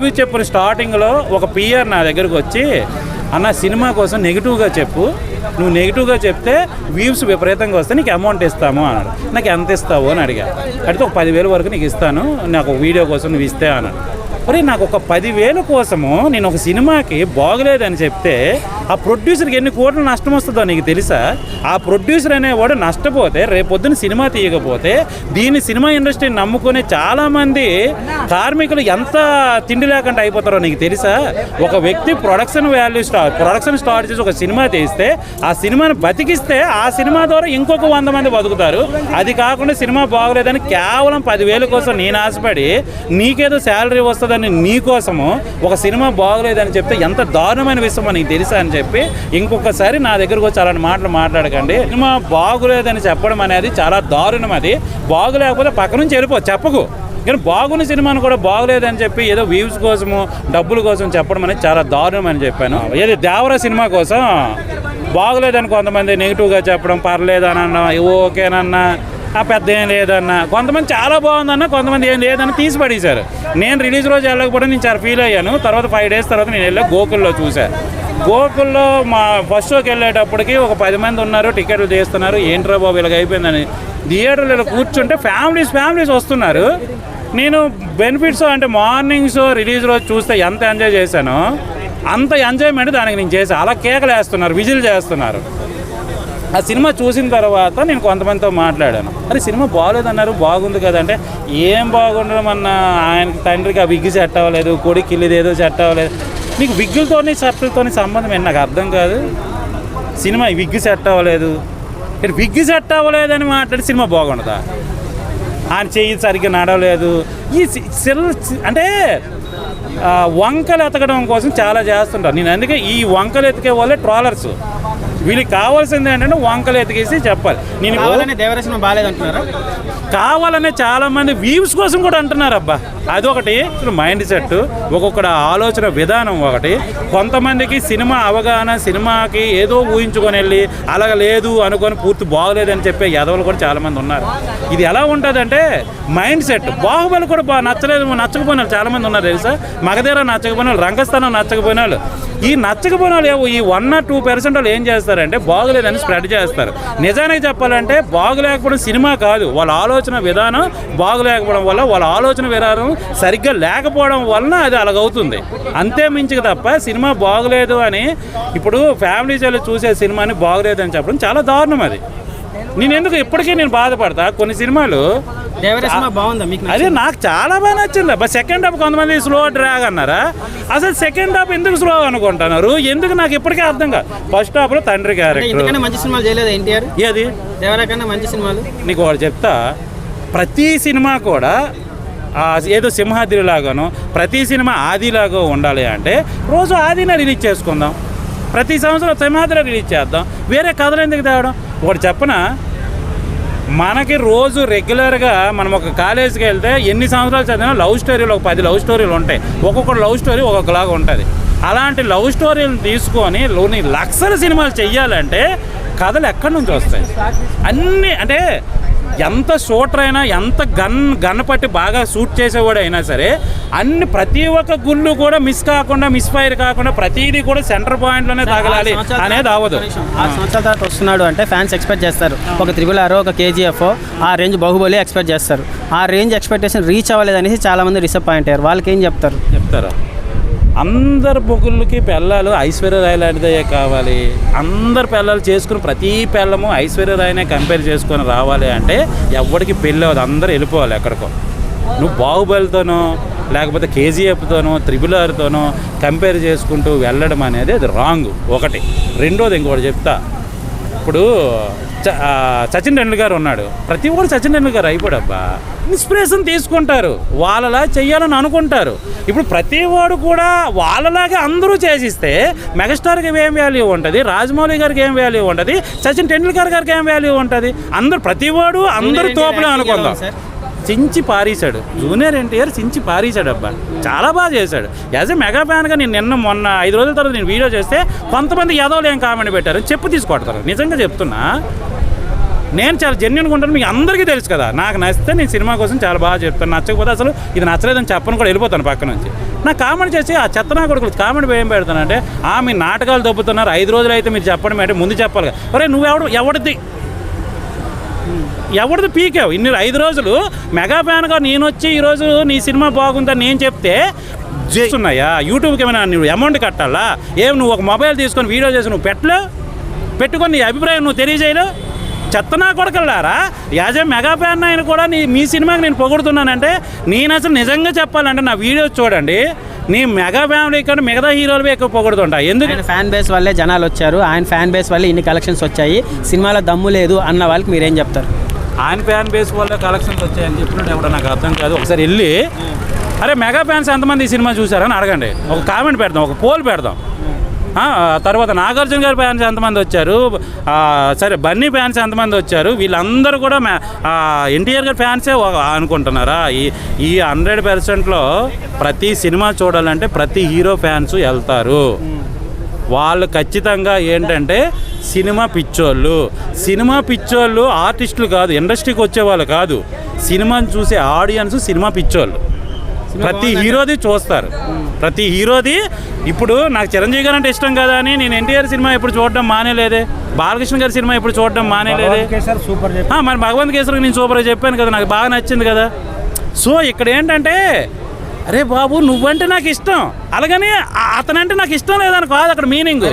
Review చెప్పిన స్టార్టింగ్లో ఒక పిఆర్ నా దగ్గరకు వచ్చి అన్న సినిమా కోసం నెగిటివ్గా చెప్పు. నువ్వు నెగిటివ్గా చెప్తే వ్యూస్ విపరీతంగా వస్తే నీకు అమౌంట్ ఇస్తాము అన్నాడు. నాకు ఎంత ఇస్తావు? అని అడిగా. అడిగితే ఒక పదివేల వరకు నీకు ఇస్తాను. నాకు వీడియో కోసం నువ్వు ఇస్తే అన్నాడు. మరి నాకు ఒక పదివేల కోసము నేను ఒక సినిమాకి బాగలేదని చెప్తే ఆ ప్రొడ్యూసర్కి ఎన్ని కోట్ల నష్టం వస్తుందో నీకు తెలుసా? ఆ ప్రొడ్యూసర్ అనేవాడు నష్టపోతే రేపొద్దున సినిమా తీయకపోతే దీన్ని సినిమా ఇండస్ట్రీని నమ్ముకునే చాలామంది కార్మికులు ఎంత తిండి లేకుండా అయిపోతారో నీకు తెలుసా? ఒక వ్యక్తి production value star production start చేసి ఒక సినిమా తీస్తే ఆ సినిమాని బతికిస్తే ఆ సినిమా ద్వారా ఇంకొక వంద మంది బతుకుతారు. అది కాకుండా సినిమా బాగలేదని కేవలం పదివేల కోసం నేను ఆశపడి నీకేదో శాలరీ వస్తుందని నీ కోసము ఒక సినిమా బాగలేదని చెప్తే ఎంత దారుణమైన విషయం నీకు తెలుసా అని చెప్పి ఇంకొకసారి నా దగ్గరకు వచ్చి అలాంటి మాటలు మాట్లాడకండి. సినిమా బాగులేదని చెప్పడం అనేది చాలా దారుణం అది. బాగులేకపోతే పక్క నుంచి వెళ్ళిపో చెప్పకు. కానీ బాగున్న సినిమాను కూడా బాగలేదని చెప్పి ఏదో వ్యూస్ కోసము డబ్బుల కోసం చెప్పడం అనేది చాలా దారుణం అని చెప్పాను. ఏది దేవర సినిమా కోసం? బాగలేదని కొంతమంది నెగిటివ్గా చెప్పడం పర్లేదని అన్న ఓకేనన్నా ఆ పెద్ద ఏం లేదన్న. కొంతమంది చాలా బాగుందన్న కొంతమంది ఏం లేదని తీసి పడేశారు. నేను రిలీజ్ రోజు వెళ్ళకపోవడం నేను చాలా ఫీల్ అయ్యాను. తర్వాత ఫైవ్ డేస్ తర్వాత నేను వెళ్ళా గోకుల్లో చూశాను గోకుల్లో మా ఫస్ట్ షోకి వెళ్ళేటప్పటికి ఒక పది మంది ఉన్నారు టికెట్లు తీస్తున్నారు. ఏంట్రా బాబు ఇలాగ అయిపోయిందని. థియేటర్లో ఇలా కూర్చుంటే ఫ్యామిలీస్ ఫ్యామిలీస్ వస్తున్నారు. నేను బెనిఫిట్స్ అంటే మార్నింగ్ షో రిలీజ్ రోజు చూస్తే ఎంత ఎంజాయ్ చేశానో అంత ఎంజాయ్మెంట్ దానికి నేను చేశాను అలా కేకలు వేస్తున్నారు విజిల్ చేస్తున్నారు. ఆ సినిమా చూసిన తర్వాత నేను కొంతమందితో మాట్లాడాను. అరే సినిమా బాగోలేదన్నారు బాగుంది కదంటే ఏం బాగుండడం అన్న? ఆయన తండ్రికి ఆ విగ్గు సెట్ అవ్వలేదు కొడుకు ఇల్లు ఏదో సెట్ అవ్వలేదు. మీకు విగ్గులతోని షర్టులతోని సంబంధం ఏంటి? నాకు అర్థం కాదు. సినిమా ఈ విగ్గు సెట్ అవ్వలేదు. ఇక్కడ విగ్గు సెట్ అవ్వలేదని మాట్లాడి సినిమా బాగుండదా? ఆయన చెయ్యి సరిగ్గా నడవలేదు. ఈ సి- అంటే వంకలు ఎతకడం కోసం చాలా చేస్తుంటారు. నేను అందుకే ఈ వంకలు ఎతికే వాళ్ళే ట్రాలర్స్. వీళ్ళకి కావాల్సింది ఏంటంటే వంకలు ఎతికేసి చెప్పాలి. నేను కావాలని దేవర సినిమా బాగాలేదంటున్నారా? కావాలనే చాలా మంది వ్యూస్ కోసం కూడా అంటున్నారు అబ్బా అదొకటి మైండ్ సెట్ ఒక్కొక్కటి ఆలోచన విధానం ఒకటి. కొంతమందికి సినిమా అవగాహన సినిమాకి ఏదో ఊహించుకొని వెళ్ళి అలాగ లేదు అనుకొని పూర్తి బాగలేదని చెప్పే యదవులు కూడా చాలా మంది ఉన్నారు. ఇది ఎలా ఉంటుందంటే మైండ్ సెట్ బాహుబలి కూడా బా నచ్చలేదు నచ్చకపోయిన వాళ్ళు చాలా మంది ఉన్నారు తెలుసా? మగధీర నచ్చకపోయిన వాళ్ళు రంగస్థానం నచ్చకపోయిన వాళ్ళు. ఈ నచ్చకపోయిన వాళ్ళు ఏవో ఈ వన్ ఆర్ టూ పర్సెంట్ వాళ్ళు ఏం చేస్తారంటే బాగలేదని స్ప్రెడ్ చేస్తారు. నిజానికి చెప్పాలంటే బాగులేకపోవడం సినిమా కాదు. వాళ్ళ ఆలోచన విధానం బాగులేకపోవడం వల్ల వాళ్ళ ఆలోచన విధానం సరిగ్గా లేకపోవడం వలన అది అలాగవుతుంది. అంతే మించిక తప్ప సినిమా బాగలేదు అని ఇప్పుడు ఫ్యామిలీస్ వెళ్ళి చూసే సినిమాని బాగలేదు అని చెప్పడం చాలా దారుణం అది. నేను ఎందుకు ఇప్పటికీ నేను బాధపడతా? కొన్ని సినిమాలు అదే నాకు చాలా బాగా నచ్చింది. బట్ సెకండ్ హాఫ్ కొంతమంది స్లో డ్రాగ్ అన్నారా? అసలు సెకండ్ హాఫ్ ఎందుకు స్లో అనుకుంటున్నారు? ఎందుకు నాకు ఇప్పటికీ అర్థం కాదు. ఫస్ట్ హాఫ్లో తండ్రి అంటే క్యారెక్టర్ మంచి సినిమాలు చేయలేదు ఎన్టీఆర్? ఏది? దేవర మంచి సినిమాలు? నీకు ఒకటి చెప్తా. ప్రతి సినిమా కూడా ఏదో సింహాద్రి లాగాను ప్రతి సినిమా ఆదిలాగా ఉండాలి అంటే రోజు ఆదిన రిలీజ్ చేసుకుందాం. ప్రతి సంవత్సరం సింహాద్రి రిలీజ్ చేద్దాం. వేరే కథలు ఎందుకు తేవడం? ఒకటి చెప్పన? మనకి రోజు రెగ్యులర్గా మనం ఒక కాలేజీకి వెళ్తే ఎన్ని సంవత్సరాలు చదివినా లవ్ స్టోరీలు ఒక పది లవ్ స్టోరీలు ఉంటాయి. ఒక్కొక్కటి లవ్ స్టోరీ ఒక్కొక్కలాగా ఉంటుంది. అలాంటి లవ్ స్టోరీలు తీసుకొని లోని లక్షల సినిమాలు చెయ్యాలంటే కథలు ఎక్కడి నుంచి వస్తాయి? అన్నీ అంటే ఎంత షూటర్ అయినా ఎంత గన్ గన్ పట్టి బాగా షూట్ చేసేవాడు అయినా సరే అన్ని ప్రతి ఒక్క గుళ్ళు కూడా మిస్ కాకుండా మిస్ ఫైర్ కాకుండా ప్రతిదీ కూడా సెంటర్ పాయింట్లోనే తగలాలి అనేది అవ్వదు. ఆరు సంవత్సరాల తర్వాత వస్తున్నాడు అంటే ఫ్యాన్స్ ఎక్స్పెక్ట్ చేస్తారు. ఒక త్రిబుల్ ఆర్ ఒక కేజీఎఫ్ ఆ రేంజ్ బాహుబలి ఎక్స్పెక్ట్ చేస్తారు. ఆ రేంజ్ ఎక్స్పెక్టేషన్ రీచ్ అవ్వలేదు అనేసి చాలా మంది డిసప్పాయింట్ అయ్యారు. వాళ్ళకి ఏం చెప్తారు? చెప్తారా? అందరు పొగుళ్ళకి పిల్లలు ఐశ్వర్యరాయ్ లాంటిదయ్యే కావాలి. అందరు పిల్లలు చేసుకుని ప్రతి పిల్లము ఐశ్వర్యరాయనే కంపేర్ చేసుకొని రావాలి అంటే ఎవరికి పెళ్ళి అవ్వదు అందరు వెళ్ళిపోవాలి ఎక్కడికో. నువ్వు బాహుబలితోనో లేకపోతే కేజీఎఫ్తోనో త్రిబుల్ ఆర్తోనో కంపేర్ చేసుకుంటూ వెళ్ళడం అనేది అది రాంగ్ ఒకటి. రెండోది ఇంకోటి చెప్తా. ఇప్పుడు సచిన్ టెండూల్కర్ ఉన్నాడు. ప్రతి ఒక్కరు సచిన్ టెండూల్కర్ అయిపోడబ్బా. ఇన్స్పిరేషన్ తీసుకుంటారు. వాళ్ళలా చెయ్యాలని అనుకుంటారు. ఇప్పుడు ప్రతి వాడు కూడా వాళ్ళలాగే అందరూ చేసిస్తే మెగాస్టార్కి ఏం వాల్యూ ఉంటుంది? రాజమౌళి గారికి ఏం వాల్యూ ఉంటుంది? సచిన్ టెండూల్కర్ గారికి ఏం వాల్యూ ఉంటుంది? అందరు ప్రతి వాడు అందరు తోపులే అనుకుందాం. చించి పారేశాడు. జూనియర్ ఎన్టీఆర్ చించి పారేశాడు అబ్బా చాలా బాగా చేశాడు. యాజ్ ఎ మెగా ఫ్యాన్గా నేను నిన్న మొన్న ఐదు రోజుల తర్వాత నేను వీడియో చేస్తే కొంతమంది యాదవులు ఏం కామెంట్ పెట్టారు చెప్పు తీసుకొడతారు. నిజంగా చెప్తున్నా నేను చాలా జెన్యున్గా ఉంటాను మీకు అందరికీ తెలుసు కదా. నాకు నచ్చితే నేను సినిమా కోసం చాలా బాగా చెప్తాను. నచ్చకపోతే అసలు ఇది నచ్చలేదని చెప్పను కూడా వెళ్ళిపోతాను పక్క నుంచి. నా కామెంట్ చేసి ఆ చెత్త నా కొడుకులు కామెంట్ ఏం పెడతానంటే ఆ మీ నాటకాలు దొబ్బుతున్నారు ఐదు రోజులు అయితే మీరు చెప్పడం అంటే ముందు చెప్పాలి కదా ఒరే నువ్వెవడు ఎవడిది? ఎవరిది పీకావు? ఇన్ని ఐదు రోజులు మెగా ఫ్యాన్గా నేను వచ్చి ఈరోజు నీ సినిమా బాగుందని నేను చెప్తే చేస్తున్నాయా? యూట్యూబ్కి ఏమైనా నువ్వు అమౌంట్ కట్టాలా? ఏం నువ్వు ఒక మొబైల్ తీసుకొని వీడియో చేసి నువ్వు పెట్టలేవు పెట్టుకొని నీ అభిప్రాయం నువ్వు తెలియజేయలేవు చెత్త నా కొడకల్లారా? యాజ్ ఏ మెగా ఫ్యాన్ అయిన కూడా నీ మీ సినిమాకి నేను పొగుడుతున్నానంటే నేను అసలు నిజంగా చెప్పాలంటే నా వీడియోస్ చూడండి. నీ మెగా ఫ్యామిలీ కన్నా మిగతా హీరోలు ఎక్కువ పొగుడుతుంటా. ఎందుకు? ఫ్యాన్ బేస్ వల్లే జనాలు వచ్చారు. ఆయన ఫ్యాన్ బేస్ వల్లే ఇన్ని కలెక్షన్స్ వచ్చాయి. సినిమాలో దమ్ము లేదు అన్న వాళ్ళకి మీరేం చెప్తారు? ఆయన ఫ్యాన్ బేస్ వల్ల కలెక్షన్స్ వచ్చాయని చెప్పినట్టు ఎవడో నాకు అర్థం కాదు. ఒకసారి వెళ్ళి అరే మెగా ఫ్యాన్స్ ఎంతమంది ఈ సినిమా చూసారని అడగండి. ఒక కామెంట్ పెడదాం ఒక పోల్ పెడదాం. తర్వాత నాగార్జున గారి ఫ్యాన్స్ ఎంతమంది వచ్చారు? సరే బన్నీ ఫ్యాన్స్ ఎంతమంది వచ్చారు? వీళ్ళందరూ కూడా ఎన్టీఆర్ గారి ఫ్యాన్సే అనుకుంటున్నారా? ఈ ఈ హండ్రెడ్ పర్సెంట్లో ప్రతి సినిమా చూడాలంటే ప్రతి హీరో ఫ్యాన్స్ వెళ్తారు. వాళ్ళు ఖచ్చితంగా ఏంటంటే సినిమా పిచ్చోళ్ళు. సినిమా పిచ్చోళ్ళు ఆర్టిస్టులు కాదు ఇండస్ట్రీకి వచ్చే వాళ్ళు కాదు. సినిమాని చూసే ఆడియన్స్ సినిమా పిచ్చోళ్ళు. ప్రతి హీరోది చూస్తారు. ప్రతి హీరోది ఇప్పుడు నాకు చిరంజీవి గారు అంటే ఇష్టం కదా అని నేను ఎన్టీఆర్ సినిమా ఎప్పుడు చూడడం మానేలేదే. బాలకృష్ణ గారి సినిమా ఎప్పుడు చూడడం మానేలేదే. సూపర్ మరి భగవంత్ కేసరికి నేను సూపర్గా చెప్పాను కదా నాకు బాగా నచ్చింది కదా. సో ఇక్కడ ఏంటంటే అరే బాబు నువ్వంటే నాకు ఇష్టం. అలాగని అతనంటే నాకు ఇష్టం లేదని కాదు అక్కడ మీనింగ్.